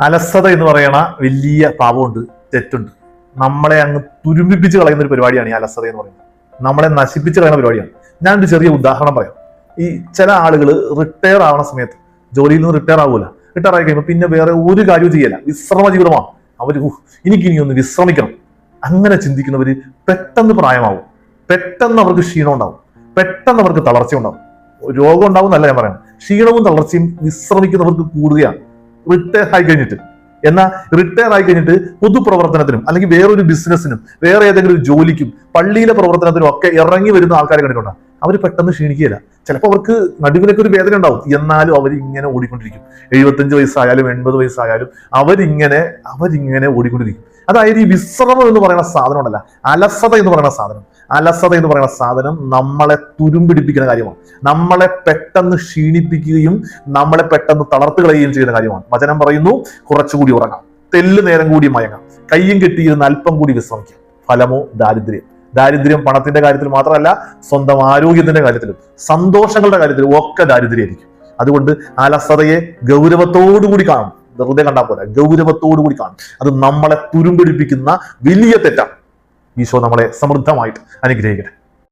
അലസത എന്ന് പറയണ വലിയ പാപമുണ്ട് തെറ്റുണ്ട്. നമ്മളെ അങ്ങ് തുരുമ്പിപ്പിച്ച് കളയുന്ന ഒരു പരിപാടിയാണ് ഈ അലസത എന്ന് പറയുന്നത്. നമ്മളെ നശിപ്പിച്ച് കളയുന്ന പരിപാടിയാണ്. ഞാനൊരു ചെറിയ ഉദാഹരണം പറയാം. ഈ ചില ആളുകൾ റിട്ടയർ ആവുന്ന സമയത്ത് ജോലിയിൽ നിന്ന് റിട്ടയർ ആവൂല. റിട്ടയർ ആയി കഴിയുമ്പോൾ പിന്നെ വേറെ ഒരു കാര്യവും ചെയ്യല വിശ്രമ ജീവിതമാണ്. അവർ എനിക്കിനി ഒന്ന് വിശ്രമിക്കണം. അങ്ങനെ ചിന്തിക്കുന്നവർ പെട്ടെന്ന് പ്രായമാവും. പെട്ടെന്ന് അവർക്ക് ക്ഷീണം ഉണ്ടാവും. പെട്ടെന്ന് അവർക്ക് തളർച്ച ഉണ്ടാവും. രോഗം ഉണ്ടാവും എന്നല്ല ഞാൻ പറയുന്നത്. ക്ഷീണവും തളർച്ചയും വിശ്രമിക്കുന്നവർക്ക് കൂടുകയാണ്. റിട്ടയർ ആയി കഴിഞ്ഞിട്ട്. എന്നാൽ റിട്ടയർ ആയി കഴിഞ്ഞിട്ട് പൊതുപ്രവർത്തനത്തിനും അല്ലെങ്കിൽ വേറൊരു ബിസിനസ്സിനും വേറെ ഏതെങ്കിലും ഒരു ജോലിക്കും പള്ളിയിലെ പ്രവർത്തനത്തിനും ഒക്കെ ഇറങ്ങി വരുന്ന ആൾക്കാരെ കണ്ടിട്ടുണ്ടോ? അവർ പെട്ടെന്ന് ക്ഷീണിക്കുകയില്ല. ചിലപ്പോൾ അവർക്ക് നടുവിലൊക്കെ ഒരു വേദന ഉണ്ടാവും. എന്നാലും അവർ ഇങ്ങനെ ഓടിക്കൊണ്ടിരിക്കും. എഴുപത്തഞ്ച് വയസ്സായാലും എൺപത് വയസ്സായാലും അവരിങ്ങനെ അവരിങ്ങനെ ഓടിക്കൊണ്ടിരിക്കും. അതായത് ഈ വിശ്രമം എന്ന് പറയുന്ന സാധനം ഉണ്ടല്ല അലസത എന്ന് പറയുന്ന സാധനം. അലസത എന്ന് പറയുന്ന സാധനം നമ്മളെ തുരുമ്പിടിപ്പിക്കുന്ന കാര്യമാണ്. നമ്മളെ പെട്ടെന്ന് ക്ഷീണിപ്പിക്കുകയും നമ്മളെ പെട്ടെന്ന് തളർത്തു കളയുകയും ചെയ്യുന്ന കാര്യമാണ്. വചനം പറയുന്നു കുറച്ചുകൂടി ഉറങ്ങാം. തെല്ല് നേരം കൂടി മയങ്ങാം. കയ്യും കെട്ടിയിരുന്ന് അല്പം കൂടി വിശ്രമിക്കാം. ഫലമോ ദാരിദ്ര്യം. ദാരിദ്ര്യം പണത്തിന്റെ കാര്യത്തിൽ മാത്രമല്ല സ്വന്തം ആരോഗ്യത്തിന്റെ കാര്യത്തിലും സന്തോഷങ്ങളുടെ കാര്യത്തിലും ഒക്കെ ദാരിദ്ര്യമായിരിക്കും. അതുകൊണ്ട് അലസതയെ ഗൗരവത്തോടുകൂടി കാണും. വെറുതെ കണ്ടാൽ പോലെ ഗൗരവത്തോടുകൂടി കാണും. അത് നമ്മളെ തുരുമ്പിടിപ്പിക്കുന്ന വലിയ തെറ്റാണ്. ഈശോ നമ്മളെ സമൃദ്ധമായിട്ട് അനുഗ്രഹിക്കട്ടെ.